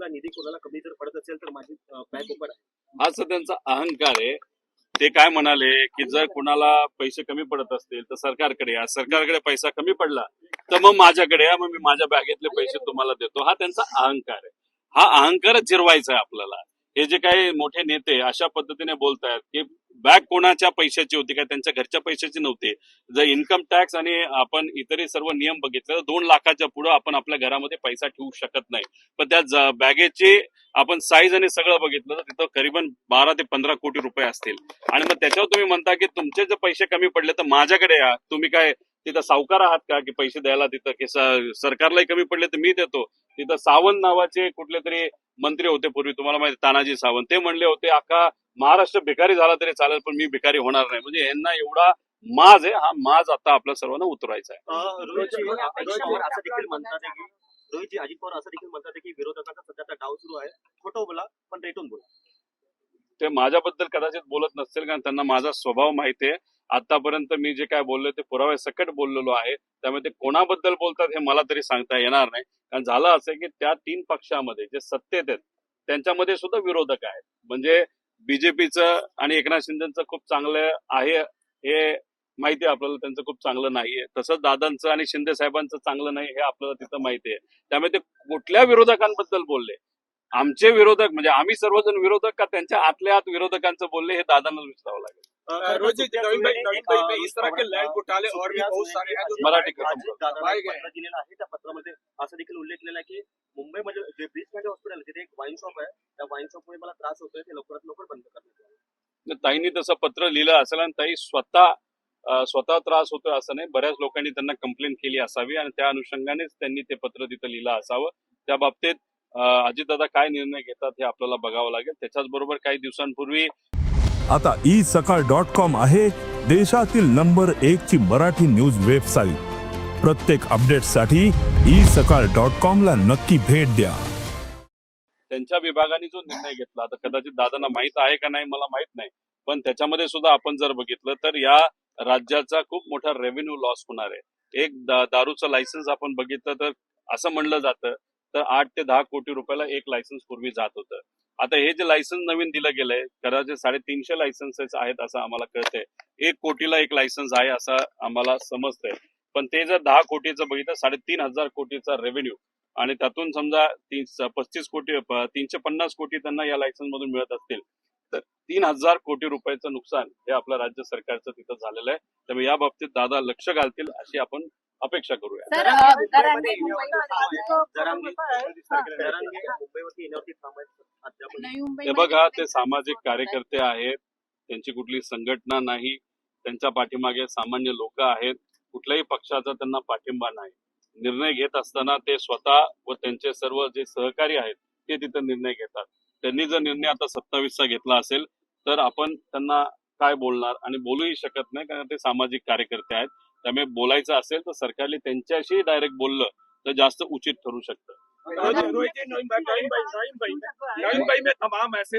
असला निधी कोणाला कमी जर पडत असेल तर माझी बँक ओपन आहे. हाच त्यांचा अहंकार आहे. ते काय म्हणाले की जर कुणाला पैसे कमी पडत असतील तर सरकारकडे या. सरकारकडे पैसा कमी पडला तर मग माझ्याकडे या. मग मी माझ्या बॅगेतले पैसे तुम्हाला देतो. हा त्यांचा अहंकार आहे. हा अहंकारच जिरवायचा आहे आपल्याला. हे जे काही मोठे नेते अशा पद्धतीने बोलतायत की बॅग कोणाच्या पैशाची होती का त्यांच्या घरच्या पैशाची नव्हती. जर इन्कम टॅक्स आणि आपण इतर सर्व नियम बघितले तर दोन लाखाच्या पुढे आपण आपल्या घरामध्ये पैसा ठेवू शकत नाही. पण त्या बॅगेची आपण साईज आणि सगळं बघितलं तर तिथं करीबन बारा ते पंधरा कोटी रुपये असतील. आणि मग त्याच्यावर तुम्ही म्हणता की तुमचे जर पैसे कमी पडले तर माझ्याकडे या. तुम्ही काय तिथं सावकार आहात का की पैसे द्यायला तिथं की सरकारलाही कमी पडले तर मी देतो. तिथं सावंत नावाचे कुठले तरी मंत्री होते पूर्वी तुम्हाला माहिती तानाजी सावंत. ते म्हणले होते अख्खा महाराष्ट्र भिकारी झाला तरी चालेल पण मी भिकारी होणार नाही. म्हणजे यांना एवढा माज आहे हा माज आता आपल्या सर्वांना उतरायचा आहे. रोहितजी अजित पवार असं देखील म्हणतात की विरोधकांचा सध्याचा डाव सुरू आहे. खोटं बोला पण रेटून बोला. ते माझ्याबद्दल कदाचित बोलत नसतील कारण त्यांना माझा स्वभाव माहिती आहे. आतापर्यंत मी जे काय बोललोय ते पुरावे सकट बोललेलो आहे. त्यामुळे ते कोणाबद्दल बोलतात हे मला तरी सांगता येणार नाही. कारण झालं असं की त्या तीन पक्षामध्ये जे सत्तेत आहेत त्यांच्यामध्ये सुद्धा विरोधक आहेत. म्हणजे बीजेपीचं आणि एकनाथ शिंदेचं खूप चांगलं आहे हे माहिती आहे आपल्याला त्यांचं खूप चांगलं नाहीये तसंच दादांचं आणि शिंदे साहेबांचं चांगलं नाही हे आपल्याला तिथं माहिती आहे त्यामुळे ते कुठल्या विरोधकांबद्दल बोलले आमचे विरोधक म्हणजे आम्ही सर्वजण विरोधक का त्यांच्या आतल्या आत विरोधकांचं बोलले हे दादांना विचारावं लागेल हैं मराठी. पत्र दिलेलं आहे त्या पत्रामध्ये असं देखील उल्लेख केलेला आहे की मुंबईमध्ये जे ब्रिज हॉस्पिटल तिथे एक वाईन शॉप आहे त्या वाईन शॉपमुळे मला त्रास होतोय ते लवकरात लवकर बंद करण्यात यावं. ताईंनी तसं पत्र लिहिलं असेल आणि ताई स्वतः स्वतः त्रास होतोय असं नाही बऱ्याच लोकांनी त्यांना कंप्लेंट केली असावी आणि त्या अनुषंगानेच त्यांनी ते पत्र तिथं लिहिलं असावं. त्या बाबतीत अजितदादा काय निर्णय घेतात हे आपल्याला बघावं लागेल. त्याच्याच बरोबर काही दिवसांपूर्वी आता ई सकाळ डॉट कॉम आहे देशातील नंबर एक ची मराठी न्यूज वेबसाईट. प्रत्येक अपडेटसाठी ई सकाळ डॉट कॉम ला नक्की भेट द्या. त्यांच्या विभागाने जो निर्णय घेतला आता कदाचित दादांना माहीत आहे का नाही मला माहीत नाही. पण त्याच्यामध्ये सुद्धा आपण जर बघितलं तर या राज्याचा खूप मोठा रेव्हेन्यू लॉस होणार आहे. एक दारूचं लायसन्स आपण बघितलं तर असं म्हणलं जातं तर आठ ते दहा कोटी रुपयाला एक लायसन्स पूर्वी जात होतं. आता हे जे लायसन्स नवीन दिलं गेलंय कदाचित साडेतीनशे लायसन्सेस आहेत असं आम्हाला कळतंय. एक कोटीला एक लायसन्स आहे असं आम्हाला समजतंय. पण ते जर दहा कोटीचं बघितलं साडेतीन हजार कोटीचा रेव्हेन्यू आणि त्यातून समजा तीन पस्तीस कोटी तीनशे पन्नास कोटी त्यांना या लायसन्स मधून मिळत असतील तर तीन हजार कोटी रुपयाचं नुकसान हे आपल्या राज्य सरकारचं तिथं झालेलं आहे. त्यामुळे या बाबतीत दादा लक्ष घालतील अशी आपण अपेक्षा करूया. हा. बघा ते सामाजिक कार्यकर्ते आहेत. त्यांची कुठली संघटना नाही. त्यांच्या पाठीमागे सामान्य लोक आहेत. कुठल्याही पक्षाचा त्यांना पाठिंबा नाही. निर्णय घेत असताना ते स्वतः व त्यांचे सर्व जे सहकारी आहेत ते तिथं निर्णय घेतात. त्यांनी जर निर्णय आता सत्तावीसचा घेतला असेल तर आपण त्यांना काय बोलणार? आणि बोलूही शकत नाही कारण ते सामाजिक कार्यकर्ते आहेत. त्यामुळे बोलायचं असेल तर सरकारने त्यांच्याशी डायरेक्ट बोललं तर जास्त उचित ठरू शकतं. तमाम ऐसे